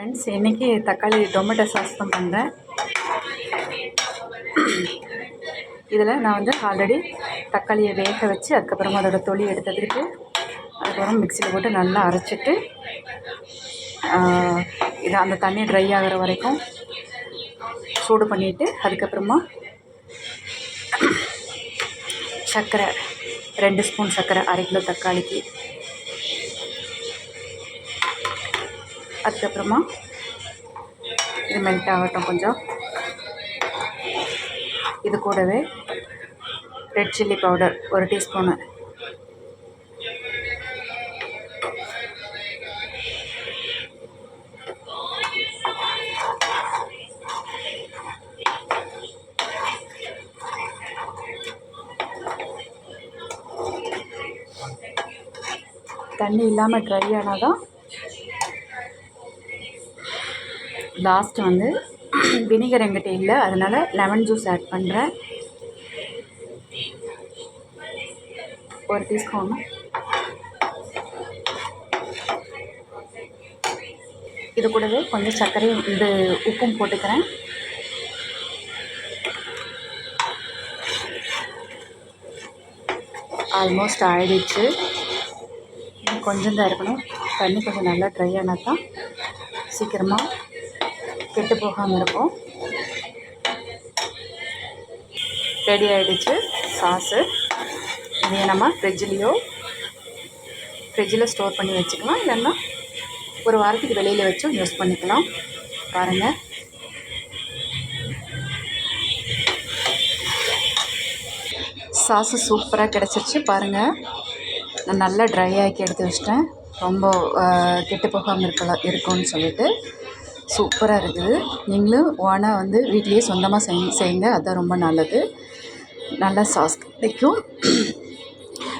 Friends இன்றைக்கி தக்காளி tomato sauce தான் பண்ணுறேன் இதில் நான் வந்து ஆல்ரெடி தக்காளியை வேக வச்சு அதுக்கப்புறமா அதோட தொளி எடுத்ததுக்கு அதுக்கப்புறம் மிக்சியில் போட்டு நல்லா அரைச்சிட்டு இது அந்த தண்ணி ட்ரை ஆகிற வரைக்கும் சூடு பண்ணிவிட்டு அதுக்கப்புறமா சர்க்கரை ரெண்டு ஸ்பூன் சர்க்கரை அரை கிலோ தக்காளிக்கு அதுக்கப்புறமா இது மெல்ட் ஆகட்டும் கொஞ்சம். இது கூடவே ரெட் சில்லி பவுடர் ஒரு டீஸ்பூனு தண்ணி இல்லாமல் ட்ரை ஆனால் தான் லாஸ்ட்டு வந்து வினிகர் எங்கிட்ட இல்லை அதனால் லெமன் ஜூஸ் ஆட் பண்ணுறேன் ஒரு டீஸ்பூன் இது கூடவே கொஞ்சம் சர்க்கரையும் இந்த உப்பும் போட்டுக்கிறேன். ஆல்மோஸ்ட் ஆயிடுச்சு. கொஞ்சம் தான் இருக்கணும். தண்ணி கொஞ்சம் நல்லா ட்ரை ஆனால் தான் சீக்கிரமாக கெட்டு போகாமல் இருக்கும். ரெடி ஆகிடுச்சு சாஸு இதையை நம்ம ஃப்ரிட்ஜ்லேயோ ஃப்ரிட்ஜில் ஸ்டோர் பண்ணி வச்சுக்கலாம். இல்லைன்னா ஒரு வாரத்துக்கு வெளியில் வச்சும் யூஸ் பண்ணிக்கலாம். பாருங்கள் சாஸு சூப்பராக கிடச்சிருச்சு. பாருங்கள் நான் நல்லா ட்ரை ஆக்கி எடுத்து வச்சிட்டேன். ரொம்ப கெட்டு போகாமல் இருக்கலாம் இருக்கும்னு சொல்லிட்டு. சூப்பராக இருக்குது நீங்களும் ஓனாக வந்து வீட்லேயே சொந்தமாக செய் செய்யுங்க. அதுதான் ரொம்ப நல்லது. நல்லா சாஸ் கிடைக்கும்.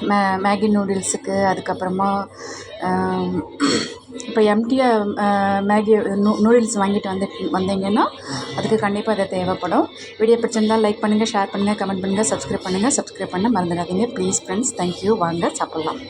மே மேகி நூடுல்ஸுக்கு அதுக்கப்புறமா இப்போ எம்டியாக மேகி நூ நூடுல்ஸ் வாங்கிட்டு வந்து வந்தீங்கன்னா அதுக்கு கண்டிப்பாக அதை தேவைப்படும். வீடியோ பிடிச்சிருந்தால் லைக் பண்ணுங்கள் ஷேர் பண்ணுங்கள் கமெண்ட் பண்ணுங்கள் சப்ஸ்கிரைப் பண்ணுங்கள் சப்ஸ்கிரைப் பண்ண மறந்துடாதீங்க. ப்ளீஸ் ஃப்ரெண்ட்ஸ் தேங்க்யூ வாங்க சாப்பிட்லாம்.